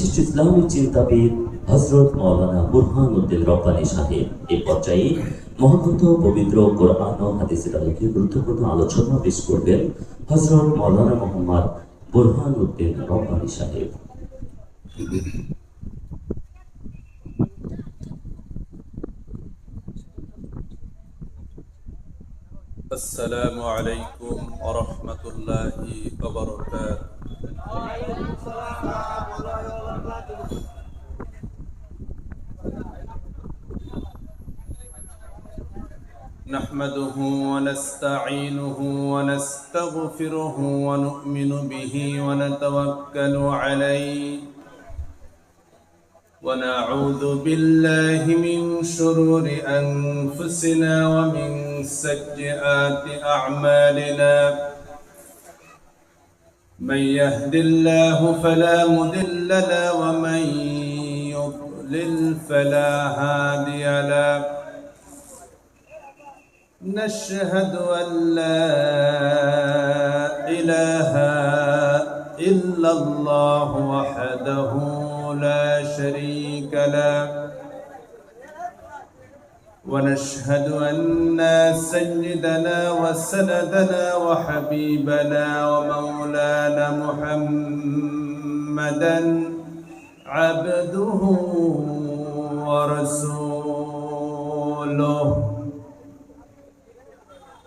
বিশিষ্ট ইসলামী চিন্তাবিদ হজরত মৌলানা বুরহান উদ্দিন রব্বানী সাহেব এই পর্যায়ে মহাগ্রন্থ পবিত্র কোরআন ও হাদিসের আলোকে গুরুত্বপূর্ণ আলোচনা পেশ করবেন হজরত মৌলানা মোহাম্মদ বুরহান উদ্দিন রব্বানী সাহেব السلام عليكم ورحمة الله وبركاته نحمده ونستعينه ونستغفره ونؤمن به ونتوكل عليه. ونعوذ بالله من شرور أنفسنا ومن سيئات أعمالنا. من يهد الله فلا مضل له ومن يضلل فلا هادي نشهد أن لا إله إلا الله وحده لا شريك له. ونشهد أن سيدنا وسندنا وحبيبنا ومولانا محمدا عبده ورسوله.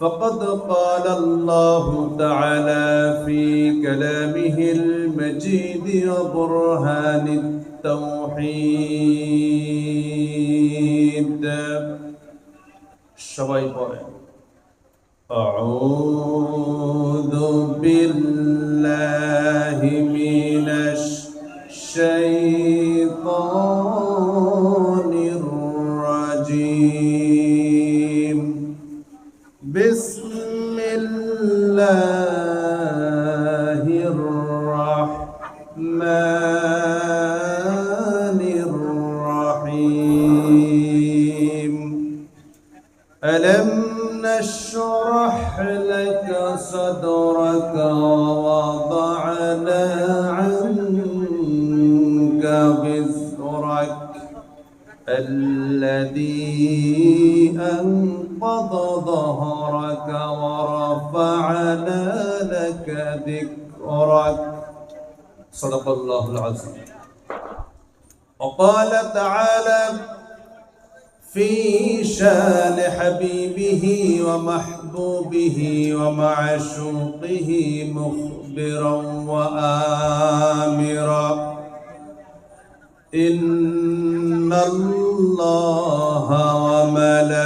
فقد قال الله تعالى في كلامه المجيد وبرهان التوحيد সবাই পড়ে أعوذ بالله من الشيطان ذكرك. صدق الله العظيم. وقال تعالى في شان حبيبه ومحبوبه ومعشوقه مخبرا وآمرا. إن الله وملائكته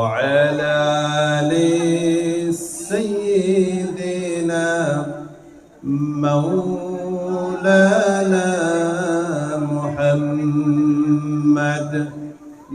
وعلى آل سيدنا مولانا محمد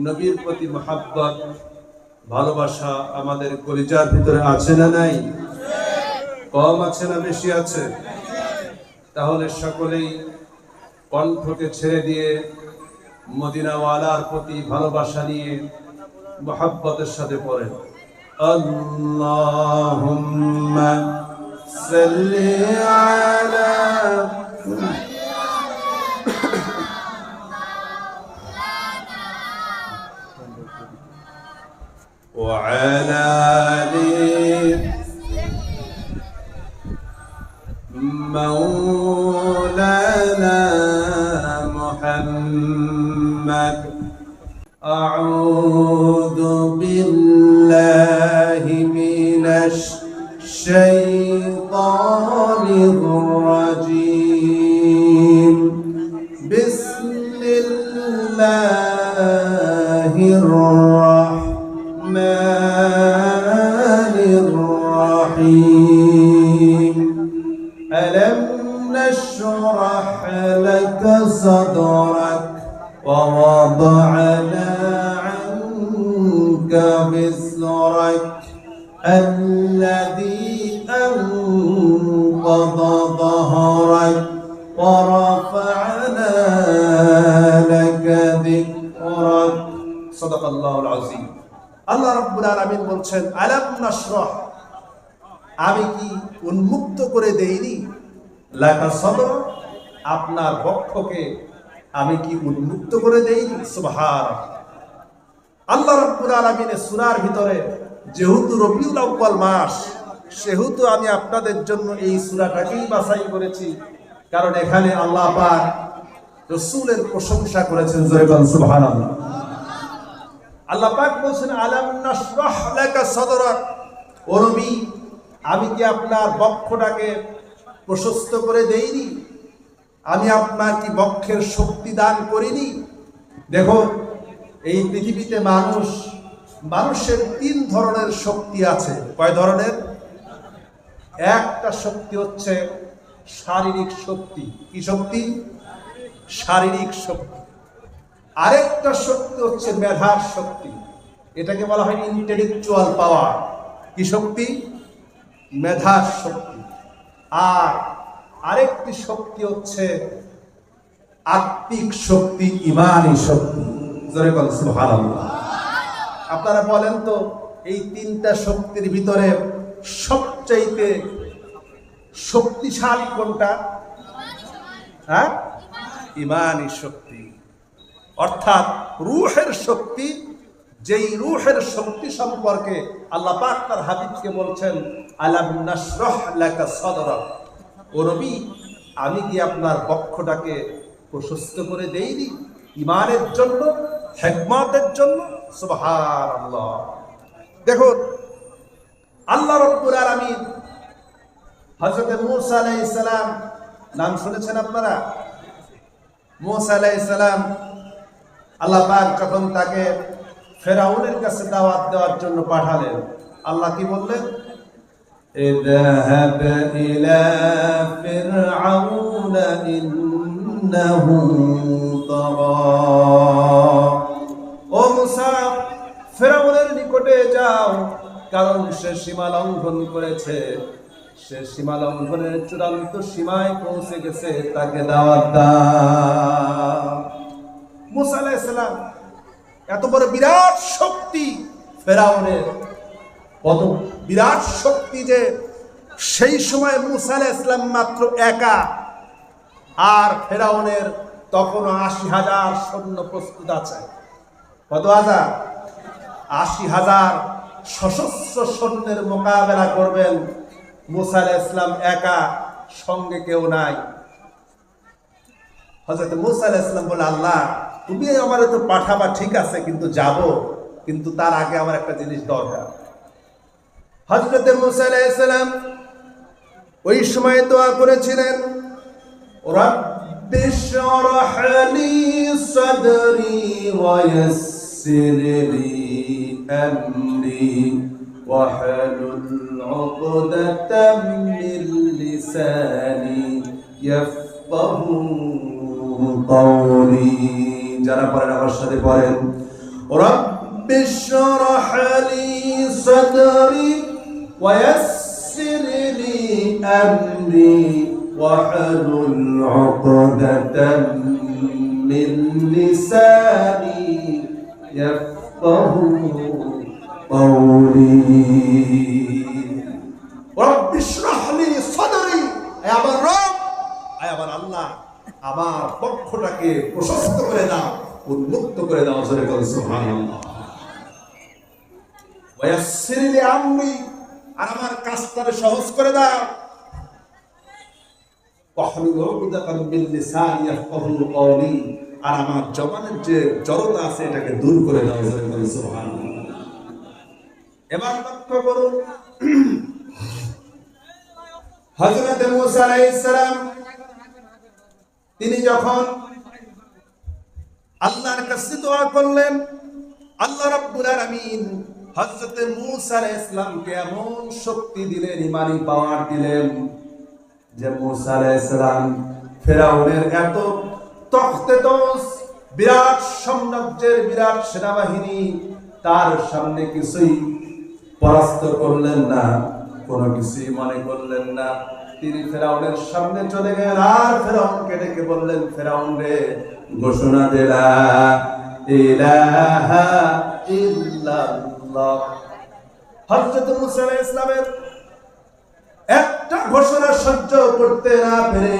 নবীর প্রতি মহাব্বত ভালোবাসা আমাদের কলিজার ভিতরে আছে না নাই কম আছে না বেশি আছে তাহলে সকলেই কণ্ঠকে ছেড়ে দিয়ে মদিনাওয়ালার প্রতি ভালোবাসা নিয়ে মহাব্বতের সাথে পড়েন আল্লাহুম্মা সাল্লি আলা وعلى آل مولانا محمد أعوذ الشيطان الرجيم. بسم الله الرحمن الرحيم. ألم نشرح لك صدرك ووضعنا عنك الذي أنقض ظهرك ورفعنا لك ذكرك صدق الله العظيم আল্লাহ রাব্বুল আলামিন বলছেন আলাম নাশরাহ আমি কি উন্মুক্ত করে দেইনি লাকা সদর আপনার বক্ষকে আমি কি উন্মুক্ত করে দেইনি সুবহান আল্লাহ রাব্বুল আলামিনের সূরার ভিতরে যেহেতু রবিউল আউয়াল মাস সেহেতু আমি আপনাদের জন্য এই সূরাটাকেই বাছাই করেছি। কারণ এখানে আল্লাহ পাক রসূলের প্রশংসা করেছেন বলেন সুবহানাল্লাহ। আল্লাহ পাক বলছেন, আলাম নাশরাহ লাকা সাদরাক? আমি কি আপনার বক্ষটাকে প্রশস্ত করে দেইনি? আমি আপনার কি বক্ষের শক্তি দান করিনি? দেখুন এই পৃথিবীতে মানুষ, মানুষের তিন ধরনের শক্তি আছে। কয় ধরনের? একটা শক্তি হচ্ছে শারীরিক শক্তি। কি শক্তি? শারীরিক শক্তি। আরেকটা শক্তি হচ্ছে মেধার শক্তি। এটাকে বলা হয় ইন্টেলেকচুয়াল পাওয়ার কি শক্তি? মেধার শক্তি। আর আরেকটি শক্তি হচ্ছে আত্মিক শক্তি, ইমানি শক্তি। আপনারা বলেন তো, এই তিনটা শক্তির ভিতরে সবচাইতে শক্তিশালী কোনটা? হ্যাঁ? ইমানই শক্তি। অর্থাৎ রুহের শক্তি, যেই রুহের শক্তি সম্পর্কে আল্লাহ পাক তার হাবিবকে বলছেন, আলাম নাশরাহ লাকা সাদরাক। ও নবী আমি কি আপনার বক্ষটাকে প্রশস্ত করে দেইনি? ইমানের জন্য, হেকমতের জন্য? সুবহানাল্লাহ। দেখুন আল্লাহ রব্বুল আলামিন হযরত মূসা আলাইহিস সালাম নাম শুনেছেন আপনারা মূসা আলাইহিস সালাম আল্লাহ পাক যখন তাকে ফেরাউনের কাছে দাওয়াত দেওয়ার জন্য পাঠালেন আল্লাহ কি বললেন اذهب إلى فرعون إنه طغى ও মুসা ফেরাউনের নিকটে যাও কারণ সে সীমা লঙ্ঘন করেছে। সে সীমা লঙ্ঘনের চূড়ান্ত সীমায় পৌঁছে গেছে তাকে দাওয়াত দাও মুসা এত বড় বিরাট শক্তি ফেরাউনের, কত বিরাট শক্তি যে সেই সময় মুসা আলাইহিস সালাম মাত্র একা। আর ফেরাউনের তখনও আশি হাজার সৈন্য প্রস্তুত আছে। কত হাজার? আশি হাজার সশস্ত্র সৈন্যের মোকাবেলা করবেন মুসা আলাইহিস সালাম একা সঙ্গে কেউ নাই হজরত মুসা আলাইহিস সালাম বলে আল্লাহ তুমি আমার তো পাঠাবা ঠিক আছে কিন্তু যাব কিন্তু তার আগে আমার একটা জিনিস দরকার হজরত মুসা আলাইহিস সালাম ওই সময় দোয়া করেছিলেন رب اشرح لي صدري ويسر لي أمري واحلل عقدة من لساني يفقه قولي যারা পড়েন আমার সাথে পড়েন رب اشرح لي صدري ويسر لي أمري واحلل عقدة من لساني يفقه قولي رب اشرح لي صدري এ আমার রব এ আমার আল্লাহ আমার পক্ষটাকে প্রশস্ত করে দাও উন্মুক্ত করে দাও জোরে করে সুবহানাল্লাহ ওয়াসসির লি আমরি আর আমার কাজটাকে সহজ করে দাও واحلل عقدة من لساني يفقهوا قولي আর আমার জবানের যে জড়তা আছে, এটাকে দূর করে তিনি যখন আল্লাহর কাছে দোয়া করলেন, আল্লাহ রাব্বুল আলামিন হযরত মূসা আলাইহিস সালামকে এমন শক্তি দিলেন, ইমানি পাওয়ার দিলেন যে মূসা আলাইহিস সালাম ফেরাউনের এত বিরাট সাম্রাজ্যের বিরাট সেনাবাহিনী তার সামনে কিছুই পরাস্ত করলেন না, কোনো কিছুই মনে করলেন না। তিনি ফেরাউনের সামনে চলে গেলেন আর ফেরাউনকে ডেকে বললেন, ফেরাউন রে, ঘোষণা একটা ঘোষণা সহ্য করতে না পেরে